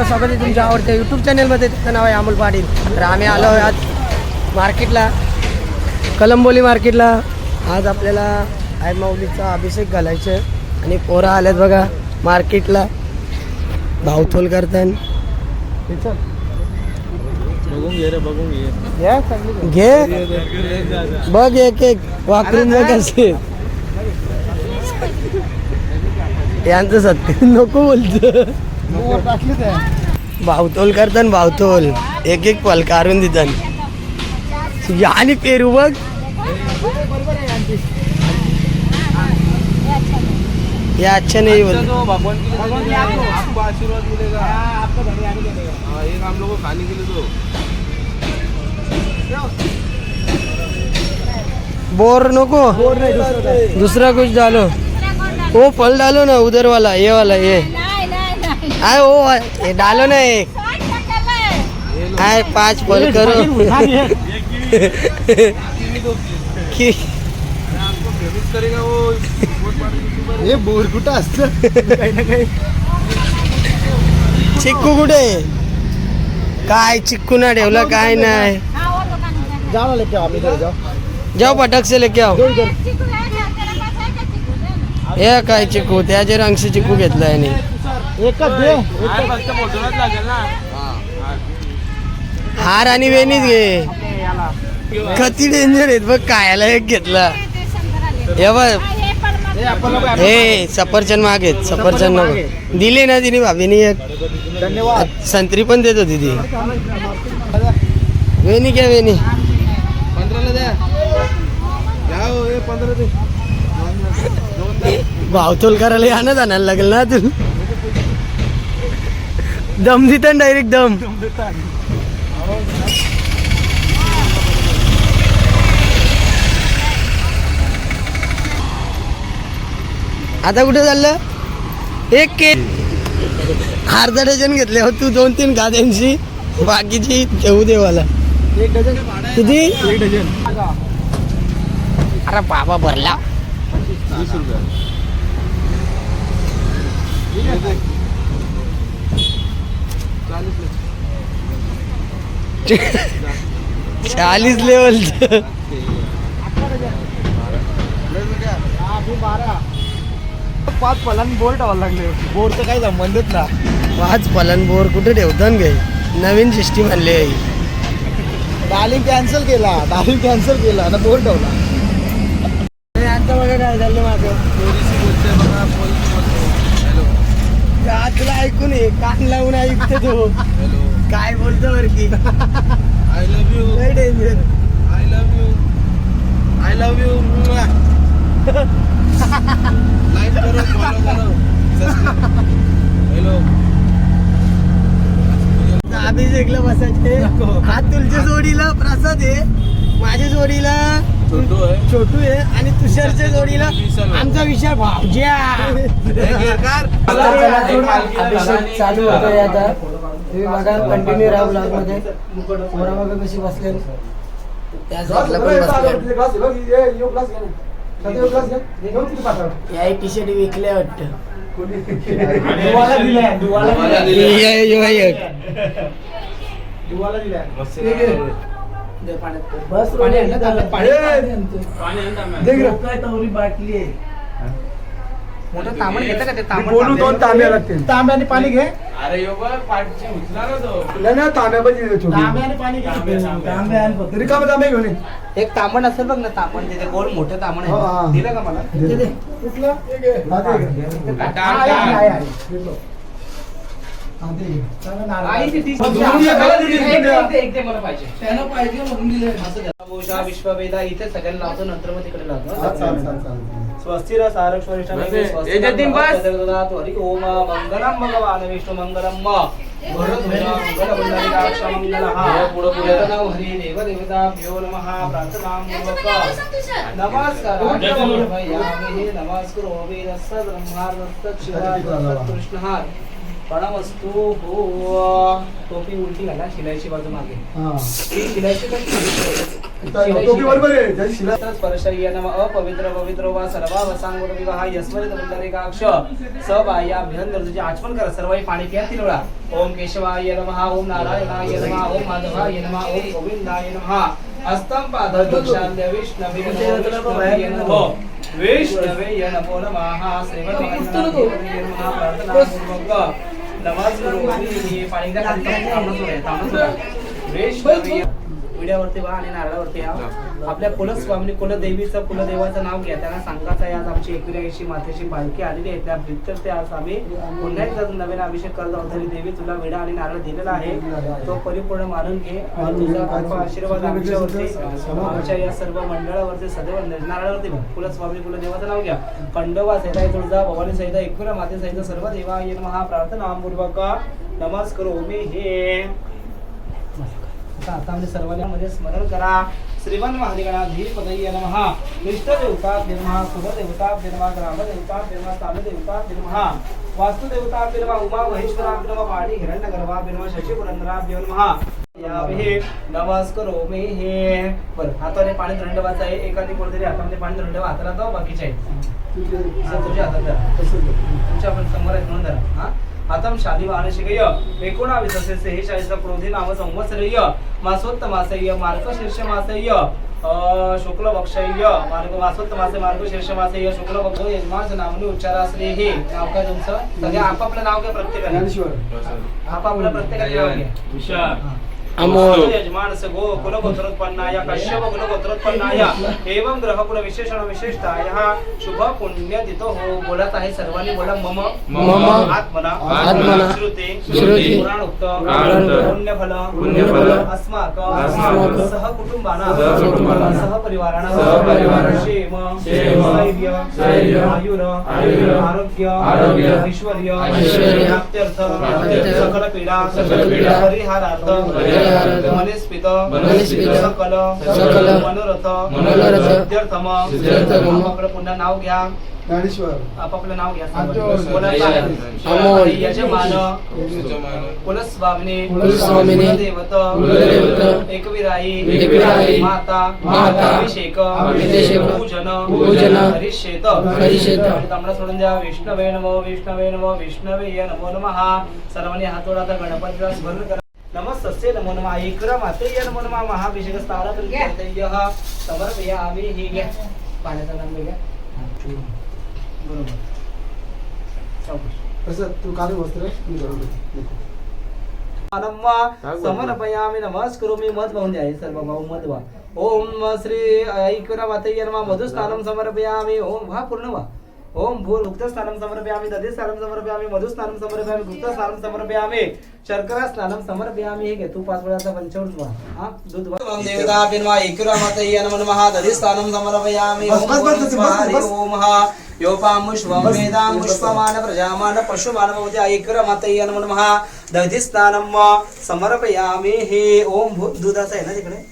तर स्वागत आहे तुमच्या आवडत्या यूट्यूब चॅनलमध्ये त्याचं नाव आहे अमोल पाटील. तर आम्ही आलो आहे आज मार्केटला कलंबोली मार्केटला आज आपल्याला आई माऊलीचा अभिषेक घालायचा आहे आणि पोरं आल्यात बघा मार्केटला भावथोल करतात बघून घे. रे बघून घे घे बघ एक एक वाकरून बघ असे. यांचं सत्य नको बोलत भावतोल करतात भावतोल एक एक पल काढून देतात आणि पेरू बघ. ये अच्छा नहीं बोल. तो भगवान के लिए आपको आशीर्वाद मिलेगा. हाँ एक हम लोग को खाने के लिए दो बोर नको दूसरा कुछ डालो. वो फल डालो ना उधर वाला ये वाला ये. नाही नाही नाही आय ओ ये डालो ना एक. पाच फल करो. कि- आपको फेमस करेगा वो बहुत बड़ा यूट्यूबर हे बोर कुठं असतं? काही ना काही. चिक्कू कुठे? काय चिक्कू ना ठेवलं काय नाही. हा जाऊ लेके आम्ही जाऊ जाओ पटक से लेके आओ चिकू चिकू हे काय चिक्कू त्याचे रंगशी चिक्कू घेतलाय आणि एकच दे आज फक्त फोटोलाच लागेल ना. हार आणि वेणीच घे. किती डेंजर आहेत बघ कायाला एक घेतला. हे बघ. हा, पण मग हे सफरचंद मागेत सफरचंद दिली ना तिने भाभीने एक. धन्यवाद. संत्री पण देत होती ती. वेणी क्या वेणी. पंधराला द्या. घ्या हो, हे पंधरा दे. भावतोल करायला यानं जाणार लागेल ना तू दम देता डायरेक्ट दम। आता कुठे चाललं? एक के अर्धा डझन घेतले हो तू दोन तीन गाद्यांची बाकीची ठेवू दे मला एक डझन? किती? एक डझन. अरे बाबा भरला. वीस रुपये. चालीस लेवलचं पाच पलान बोर ठेवायला लागले. बोरचं काही संबंधच ना. पाच पलन बोर कुठे ठेवतात गे? नवीन सिस्टीम आणली आहे. डालिंग कॅन्सल केला डालिंग कॅन्सल केला आता बोर ठेवला. आता बघा काय झालं माझं पोलीस बोलते बघा पोलीस ऐकून ये कान लावून ऐकतो तो. काय बोलतो बर की? आय लव्ह यू लय danger I love you I love you like करो फॉलो करो. हॅलो अभिषेकला बसायचे. हा तुमच्या जोडीला प्रसाद आहे. माझ्या जोडीला छोटू आहे. छोटू आहे आणि तुषारच्या जोडीला आमचा विषय भावज्या अभिषेक चालू होतोय आता. तुम्ही बघा कंटिन्यू राहा ब्लॉगमध्ये. पोरा बघा कशी बसले पण मोठं तांबण घेतं का ते तांबण बोलू दोन तांब्या लागतील तांब्या आणि पाणी घे. अरे यो बघ पाठची उचला ना तो. नाही ना तांब्या पण दिले छोटी आणि पाणी रिकामा तांब्या घेऊन ये. एक तांबण असेल बघ ना तांबण तिथे गोल मोठं तांबण हा, हा. आहे दिलं का मला? दे, दे. कुठलं? हा, घे. आहे. आहे, आहे. विश्ववेदा इथे सगळ्यांना लावतो नंतर मग तिकडे लावतो. चालेल, चालेल. स्वस्तिर सारक स्वरिष्ठ बस आहे. याच्यात तीन बस. हरि ओम मंगलम भगवान विष्णू मंगलम म. मंगलम मंगल हा. पुढं, पुढं. हरी देव देवता भ्यो नमः प्रार्थना नमस्कार नमस्कार प्रणवस्तु हो टोपी उलटी घाला शिलाईची बाजू मागे. ती शिलाईची पण टोपी बरोबर आहे. जय शिला स्पर्शय्य नम अपवित्र पवित्र वा सर्वा वसांगोर विवाह यस्मरित पुंडरीकाक्ष स बाह्याभ्यंतर आचमन करा. सर्व पाणी प्या तीन वेळा ओम केशवाय नमः ओम नारायणाय नमः ओम माधवाय नमः ओम गोविंदाय नमः. हस्तं पाद दक्षांद्य विष्णवे नमो विष्णवे नमो. नमो श्रीमन्नारायणाय नमः प्रार्थनापूर्वक नमस्कार पाणी विड्यावरती वा आणि नारळावरती या. आपल्या कुलस्वामी कुलदेवीचं कुलदेवाचं नाव घ्या त्यांना सांगायचं आहे. आज आमची एकविरायशी मातेची पालखी आलेली आहे. त्या प्रित्यर्थ आज आम्ही पुन्हा एकदा नवीन अभिषेक करत आहोत. तरी देवी तुला विडा आणि नारळ दिलेला आहे. तो परिपूर्ण मानून घे. आणि तुझा कृपा आशीर्वाद आमच्यावरती आमच्या या सर्व मंडळावरती सदैव नारळावरती. कुलस्वामी कुलदेवाचं नाव घ्या. खंडोबा सहिता तुळजा भवानी सहित एकविरा माते सहित सर्व देवा येन महाप्रार्थना पूर्वक नमस्कार मी हे. आता आता म्हणजे सर्वांमध्ये स्मरण करा. श्रीमन महादेवनाधीपदय नमः. इष्टदेवता निर्महा कुलदेवता निर्महा ग्रामदेवता निर्महा स्थानदेवता निर्महा वास्तुदेवता निर्महा उमा महेश्वरा निर्महा वाणी हिरण्यगर्भा निर्महा शशिपुरंदरा नमः. यावेळी नमस्कारो मी हे. बरं हाताने पाणी थंड वाचा आहे एखादी कोणतरी हातामध्ये पाणी थंड हाताला जाऊ बाकीचे. आहे तुझ्या हातात. तुमच्या आपण समोर आहेत म्हणून धरा हा शाली वानशिकय एकोणावीस असे सेहेचाळीसचा क्रोधी नाम संवत्सरय. मासोत्त मासय मार्ग शीर्ष मासय शुक्ल वक्षय मार्ग मासोत्त मासे मार्ग शीर्ष मासय शुक्ल वक्ष यजमानचं नावनी उच्चाराश्री हे. नाव काय तुमचं? सगळे आपापलं नाव घ्या प्रत्येकाने ज्ञानेश्वर. आपापलं प्रत्येकाने नाव घ्या एवं ग्रह कुल विशेषण विशेषताय शुभ पुण्य हो बोलत आहे सर्वांनी. बोला मम. मम. आत्मना. आत्मना. श्रुती. श्रुती. पुराणोक्त. पुराणोक्त. पुण्यफल. पुण्यफल. अस्माक. अस्माक. सह कुटुंबाना सह क्षेम. क्षेम. स्थैर्य आयुर. आयुर. आरोग्य. आरोग्य. ऐश्वर्य. ऐश्वर्य. प्राप्त्यर्थ. प्राप्त्यर्थ. सकल पीडा सकल पीडा परिहारार्थ. परिहारार्थ मनिस्पित मनिस्पित सकल सकल मनोरथ मनोरथ सिद्ध्यर्थम सिद्ध्यर्थम आपापलं पुन्हा नाव घ्या ज्ञानेश्वर आपापलं नाव घ्या आजोळ. बोलायचं आहे. अमोल. यजमान कुलस्वामिनी कुलस्वामिनी. कुलदेवत कुलदेवत. एकविराई एकविराई. माता माता. अभिषेक अभिषेक. पूजन तांबडा सोडून द्या विष्णवे नमो विष्णवे नमो विष्णवे नमो नमः सर्वांनी हात जोडा गणपतीला स्मरण करा नमस्तस्य नमो नमः। ऐकरा माते नमो नमः। महाभिषेक स्थाला समर्पयामि ही घ्या पाण्याचा नाम घ्या हा. बरोबर. कसं तू काल वस्त्र मी बरोबर. समर्पयामि नमस्करोमि मध वाहून द्या सर्व भाऊ मध वा ओम श्री ऐकरा माते नमः। मधुस्नानं समर्पयामि। ओम हा पूर्ण वा ओम भूर मुक्तस्थानं समर्पयामि दधिस्थानं समर्पयामि मधुस्नानं समर्पयामि गुप्तस्थानं समर्पयामि शर्करा स्नानं समर्पयामि हे तू पाच वेळाचा पंचवृत हा दूध देवता बिनवा ऐकरा माते नमः समर्पयामि बस. ओम हा. योपामुष्वं वेदां पुष्पमान प्रजामान पशुमान भवति ऐकर मातय्य नमो समर्पयामि हे ओम भू दुधाचं आहे ना तिकडे?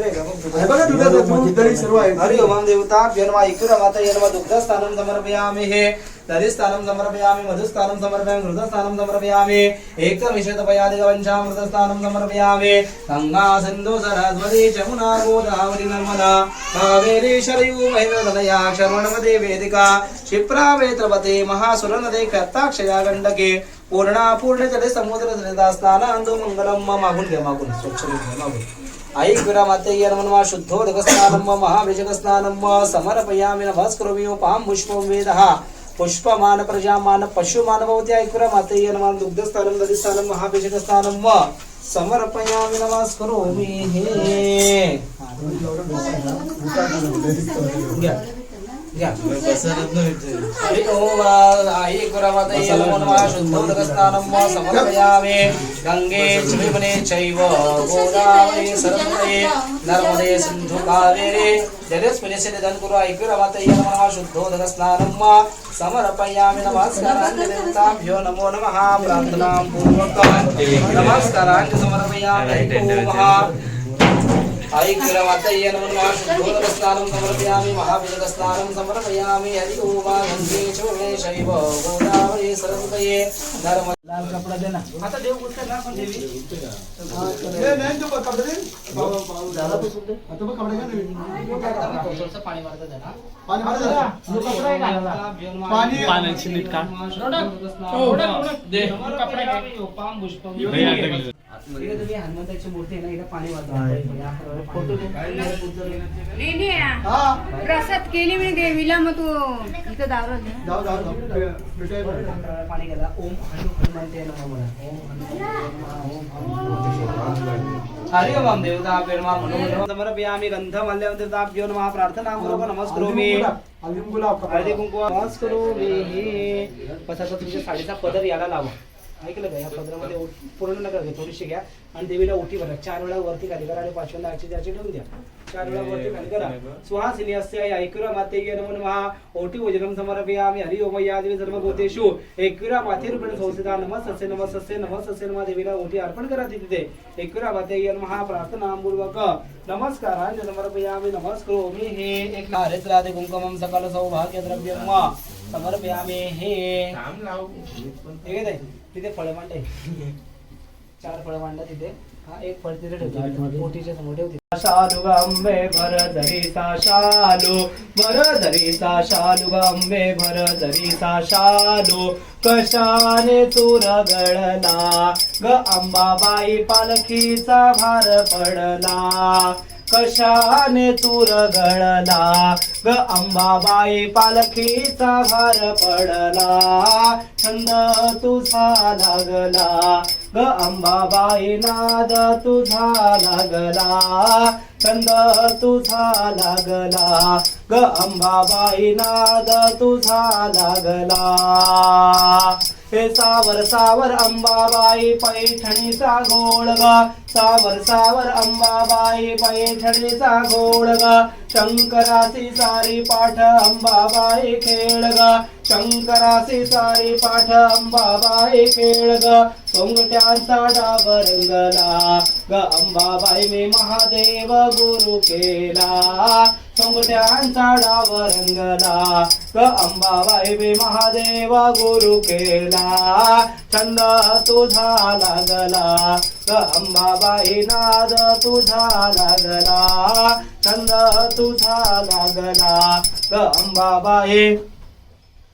आहे बघ हे बघा दुधाचं दूध, दही सर्व आहे. हरि ओम देवता जन्म ऐकुर मातय्य नमः दुग्धस्थानं समर्पयामि हे. दधिस्थानं समर्पयामि मधुस्थानं समर्पयामि घृतस्थानं समर्पयामि. एकमिषतपयादिकवञ्चामृतस्थानं समर्पयामि. गङ्गा सिन्धु सरस्वती जमुना गोदावरी नर्मदा. कावेरी शरयू महेन्द्रतनया शर्वणमदे वेदिका क्षिप्रा वेत्रपते महासुरनदे कत्ताक्षया गण्डके. पूर्णा पूर्ण जले समुद्र स्नानांदो मंगलम मागून घ्या मागून स्वच्छ मागून आई गुरा माते नमः शुद्धोदक स्नानम महाभिषेक स्नानम समर्पयामि नमस्करोमि पाम पुष्पं वेदः पुष्पमान प्रजामान पशुमान भवति ऐकुरा माते नमः दुग्धस्थानं दधिस्थानं महाभिषेकस्थानं समर्पयामि नमस्करोमि हे घ्या घ्या हरि ओम आई गुरवते नमो नमः शुद्धोदकस्नानं समर्पयामि गङ्गे चैवने चैव गोदावरी सरस्वती नर्मदे सिन्धु कावेरी जलेस्मिन् निधन कुरु आई गुरवते नमः शुद्धोदकस्नानं समर्पयामि नमस्काराञ्जलिताभ्यो नमो नमः प्रार्थनां पूर्वकं नमस्काराञ्जलि समर्पयामि ओम ऐक्यरवतय्य नमः शुद्धोदकस्नानं समर्पयामि महाभिषेकस्नानं समर्पयामि हरि ओम गङ्गे च शैव गोदावरी सरस्वती नर्मदा लाल कपडा दे ना. आता देव पुस्तक ना पण देवी? थोडंसं पाणी मारतं त्याला पाण्याची नीट काढ. तुम्ही हनुमंताची मूर्ती आहे ना हिला पाणी वाजवा फोटो प्रसाद केली मी देवीला मग तू इथं दारू पाणी गेला. ओम हनु हनुमंते नमः म्हणा. ओम हनुमंते हरि ओम म्हणून समर्पयामि गंधम अल्यवताभ्यो नमः प्रार्थना करो नमस्करोमि। हळदी कुंकू नमस्करोमि। कसं आता तुमच्या साडीचा पदर याला लावा. ऐकलं का? या पदरामध्ये पूर्ण नका घ्या थोडीशी घ्या. आणि देवीला ओटी भरा. चार वेळा वरती खाली करा आणि पाचव्यांदा आजची त्याची ठेवून द्या. चार वेळा वरती खाली करा. सुहासिनी अस्य ऐकुरा माते नमो नमः. ओटी भोजनम समर्पयामि. हरि ओम या देवी सर्व गोतेषु ऐकुरा माते रूपेण संस्थिता नमस्तस्य नमस्तस्य नमस्तस्य नमः देवीला ओटी अर्पण करा तिथे ऐकुरा माते नमः. प्रार्थनापूर्वक नमस्कार समर्पयामि. नमस्करोमि हे एक हरेच राधे कुंकुमम सकल सौभाग्य द्रव्यम समर्पयामि. हे ठीक आहे? तिथे फळं मांड आहे. चार फळं मांडा तिथे. हा एक फळ तिथे ठेवतो. मोठीच्या समोर ठेवते. शालू अंबे भर धरीचा शालू. भर धरीचा शालू ग अंबे भर धरीचा शालू. कशाने चूर गळला? ग अंबाबाई पालखीचा भार पडला. कशाने तूर गळला? ग अंबाबाई पालखीचा भार पडला. छंद तुझा लागला. ग अंबाबाई नाद तुझा लागला. छंद तुझा लागला. ग अंबाबाई नाद तुझा लागला. हे सावर सावर अंबाबाई पैठणीचा घोळगा सावर सावर अंबाबाई पैठणीचा घोळगा शंकराची सारी पाठ अंबाबाई खेळगा शंकराचे सारे पाठ अंबाबाई खेळ ग. सोंगट्यांचा डाब रंगला ग अंबाबाई मी महादेव गुरु केला. सोंगट्यांचा डाव रंगला ग अंबाबाई मी महादेव गुरु केला. छंद तुझा लागला. ग अंबाबाई नाद तुझा लागला. छंद तुझा लागला. ग अंबाबाई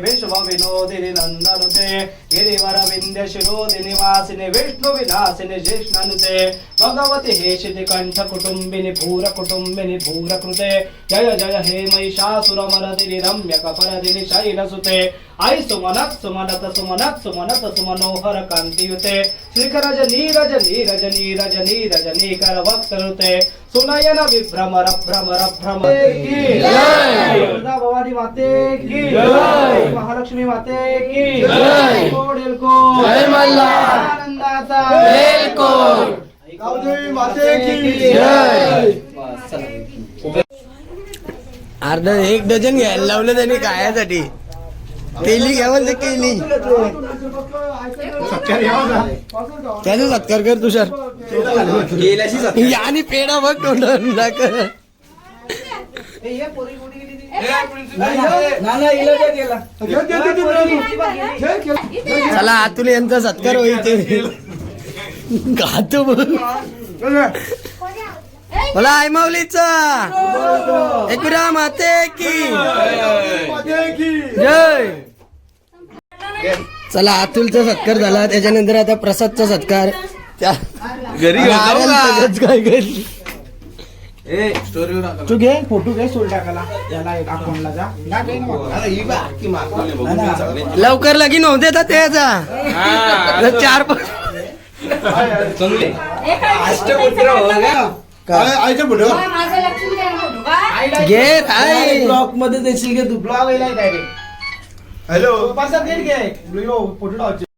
विश्व विनोदिनी नंदनुते गिरिवर विंध्य शिरोदिनी वासिनी विष्णु विलासिनी जिष्णनुते भगवती हे शिति कंठ कुटुंबिनी भूर कुटुंबिनी भूर कृते जय जय हे महिषासुर मरदिनी रम्य कपरदिनी शैलसुते आई सुमनत सुमनत सुमनत सुमनत सुमनोहर कांतियुते श्रीकरज नीरज नीरज नीरज नीरज नीकर वक्तरुते सुनयन विभ्रमर भ्रमर भ्रम की दुर्गा भवानी माते की जय. महालक्ष्मी माते की जय. कोडेल को जय मल्हार. आनंदाचा. वेलकोट. गावदेवी माते की जय. अर्धा एक डझन घ्यायला लावलं त्यांनी कायासाठी केली घ्या म्हणते केली. त्याचा सत्कार कर तुषार. आणि पेढा बघ तोंडावर कर ए, ये पोरी कुठे गेली ती? चला आतून यांचा सत्कार होईल खातो बघ मला आई माऊलीचा. एकरा माते की. जय. चला अतुलचा सत्कार झाला. त्याच्यानंतर आता प्रसादचा सत्कार. त्या घरी काय घरी. ए स्टोरीवर टाका तू घे फोटो घे सोल टाकाला याला एक अकाउंटला जा. ना घे ना. अरे ही बा की मागवली बघून. मी चांगली. लवकर लगीन होऊ देतात त्याचा हा. चार पाच चांगली. आईच्या पुढे माझं लक्ष द्या फोटो का घे आई ब्लॉकमध्ये देशील घे तू ब्लॉग डायरेक्ट हॅलो घे फोटो